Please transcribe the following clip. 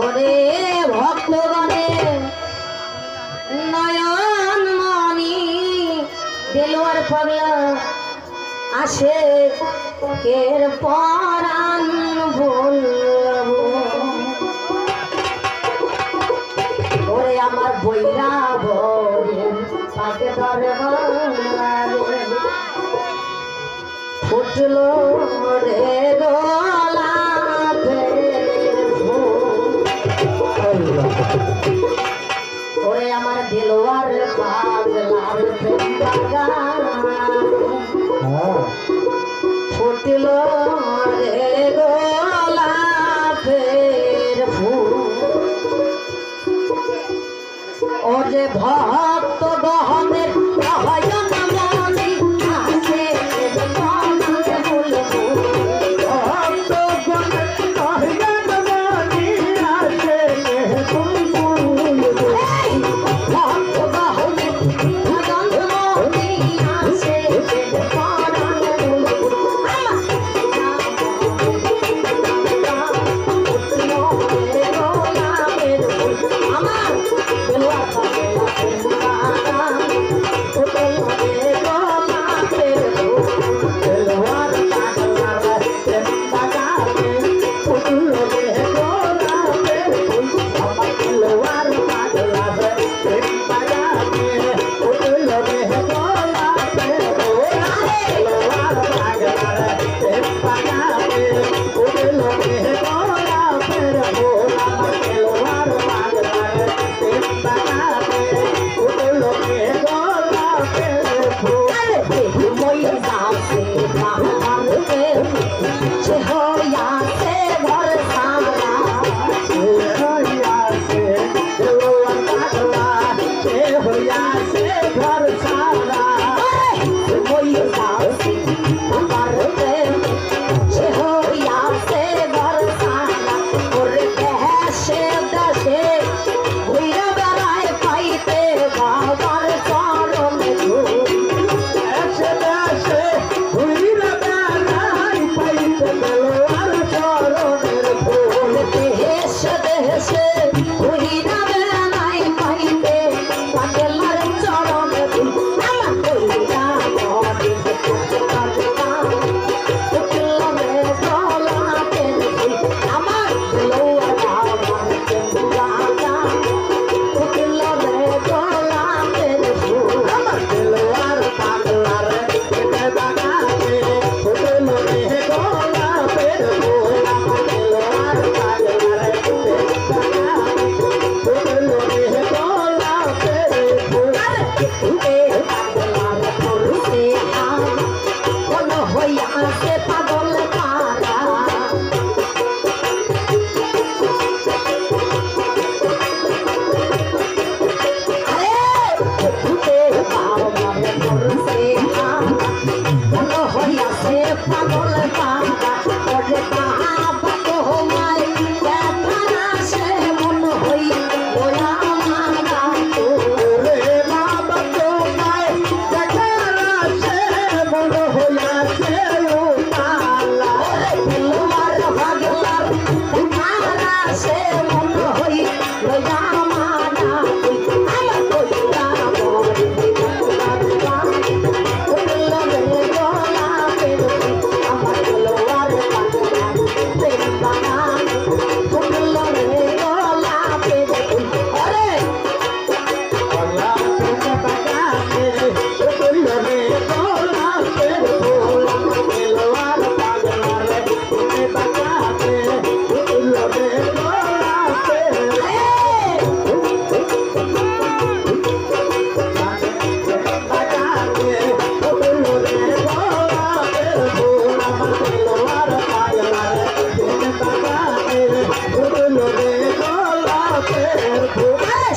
ওরে ভক্তগণে, নয়ন মনি দেলোয়ার পাগলা, আসে কের পরাণ বলব ওরে আমার বইরা বরে ফুটলো রে দোল। धा হইয়াছে ভরসা Lay down, my down.